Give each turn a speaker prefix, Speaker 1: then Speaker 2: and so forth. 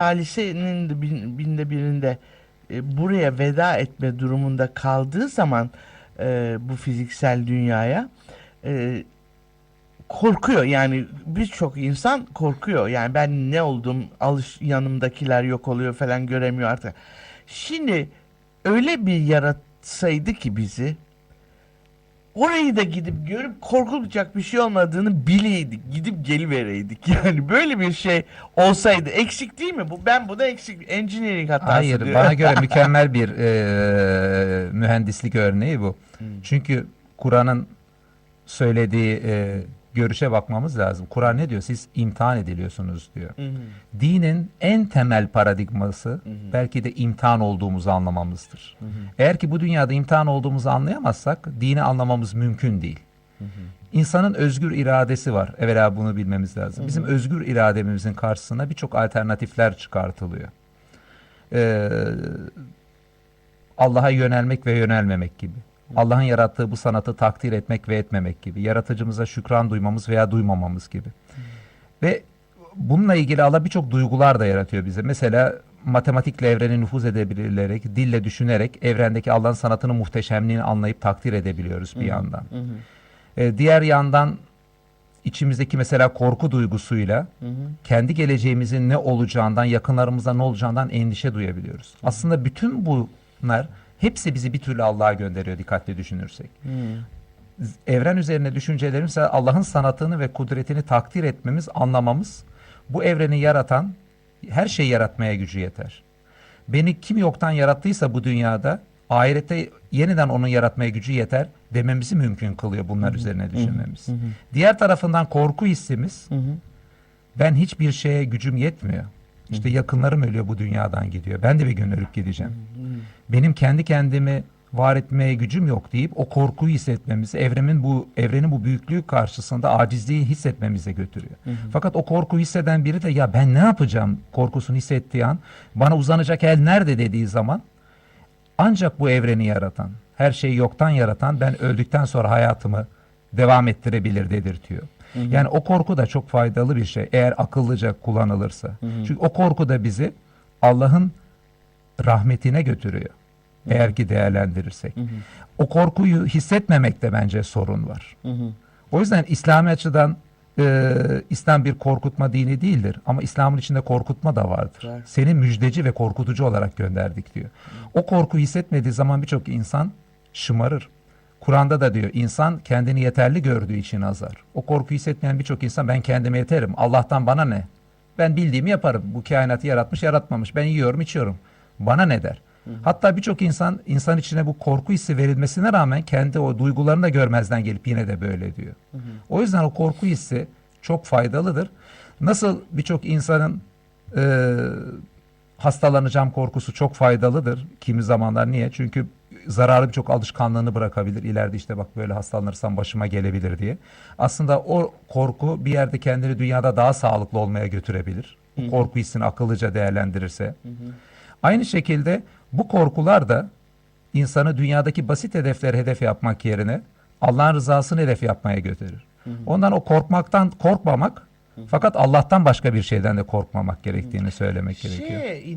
Speaker 1: Bin- binde birinde e, buraya veda etme durumunda kaldığı zaman e, bu fiziksel dünyaya e, korkuyor yani birçok insan korkuyor yani ben ne oldum alış yanımdakiler yok oluyor falan göremiyor artık. Şimdi öyle bir yaratsaydı ki bizi orayı da gidip görüp korkulacak bir şey olmadığını bileydik gidip gelivereydik yani böyle bir şey olsaydı eksik değil mi bu ben bu da eksik engineering hatası
Speaker 2: Hayır,
Speaker 1: diyor.
Speaker 2: bana göre mükemmel bir e, mühendislik örneği bu. Çünkü Kur'an'ın söylediği e, görüşe bakmamız lazım. Kur'an ne diyor? Siz imtihan ediliyorsunuz diyor.
Speaker 1: Hı hı.
Speaker 2: Dinin en temel paradigması belki de imtihan olduğumuzu anlamamızdır. Eğer ki bu dünyada imtihan olduğumuzu anlayamazsak dini anlamamız mümkün değil. İnsanın özgür iradesi var. Evvela bunu bilmemiz lazım. Bizim özgür irademizin karşısına birçok alternatifler çıkartılıyor. Ee, Allah'a yönelmek ve yönelmemek gibi. Allah'ın yarattığı bu sanatı takdir etmek ve etmemek gibi. Yaratıcımıza şükran duymamız veya duymamamız gibi. Ve bununla ilgili Allah birçok duygular da yaratıyor bize. Mesela matematikle evrene nüfuz edebilerek, dille düşünerek evrendeki Allah'ın sanatının muhteşemliğini anlayıp takdir edebiliyoruz bir yandan. Ee, diğer yandan içimizdeki mesela korku duygusuyla
Speaker 1: Hı hı.
Speaker 2: kendi geleceğimizin ne olacağından, yakınlarımıza ne olacağından endişe duyabiliyoruz. Aslında bütün bunlar hepsi bizi bir türlü Allah'a gönderiyor dikkatli düşünürsek.
Speaker 1: Hı.
Speaker 2: Evren üzerine düşüncelerimiz Allah'ın sanatını ve kudretini takdir etmemiz, anlamamız bu evreni yaratan her şeyi yaratmaya gücü yeter. Beni kim yoktan yarattıysa bu dünyada ahirette yeniden onun yaratmaya gücü yeter dememizi mümkün kılıyor bunlar üzerine düşünmemiz. Diğer tarafından korku hissimiz
Speaker 1: Hı hı.
Speaker 2: ben hiçbir şeye gücüm yetmiyor. İşte yakınlarım ölüyor bu dünyadan gidiyor. Ben de bir gün ölüp gideceğim. Benim kendi kendimi var etmeye gücüm yok deyip o korkuyu hissetmemizi, evrenin bu evrenin bu büyüklüğü karşısında acizliği hissetmemize götürüyor. Fakat o korkuyu hisseden biri de ya ben ne yapacağım korkusunu hissettiği an bana uzanacak el nerede dediği zaman ancak bu evreni yaratan, her şeyi yoktan yaratan ben öldükten sonra hayatımı devam ettirebilir dedirtiyor. Yani o korku da çok faydalı bir şey eğer akıllıca kullanılırsa. Çünkü o korku da bizi Allah'ın rahmetine götürüyor. Eğer ki değerlendirirsek. O korkuyu hissetmemekte bence sorun var.
Speaker 1: Hı hı.
Speaker 2: O yüzden İslami açıdan e, İslam bir korkutma dini değildir. Ama İslam'ın içinde korkutma da vardır.
Speaker 1: Var.
Speaker 2: Seni müjdeci ve korkutucu olarak gönderdik diyor. O korku hissetmediği zaman birçok insan şımarır. Kur'an'da da diyor insan kendini yeterli gördüğü için azar. O korku hissetmeyen birçok insan ben kendime yeterim. Allah'tan bana ne? Ben bildiğimi yaparım. Bu kainatı yaratmış yaratmamış. Ben yiyorum içiyorum. Bana ne der? Hatta birçok insan insan içine bu korku hissi verilmesine rağmen kendi o duygularını da görmezden gelip yine de böyle diyor. O yüzden o korku hissi çok faydalıdır. Nasıl birçok insanın e, hastalanacağım korkusu çok faydalıdır kimi zamanlar. Niye? Çünkü zararlı birçok alışkanlığını bırakabilir. İleride işte bak böyle hastalanırsam başıma gelebilir diye. Aslında o korku bir yerde kendini dünyada daha sağlıklı olmaya götürebilir. Bu korku hissini akıllıca değerlendirirse. Aynı şekilde bu korkular da insanı dünyadaki basit hedefleri hedef yapmak yerine Allah'ın rızasını hedef yapmaya götürür. Ondan o korkmaktan korkmamak fakat Allah'tan başka bir şeyden de korkmamak gerektiğini söylemek gerekiyor.
Speaker 1: Şeye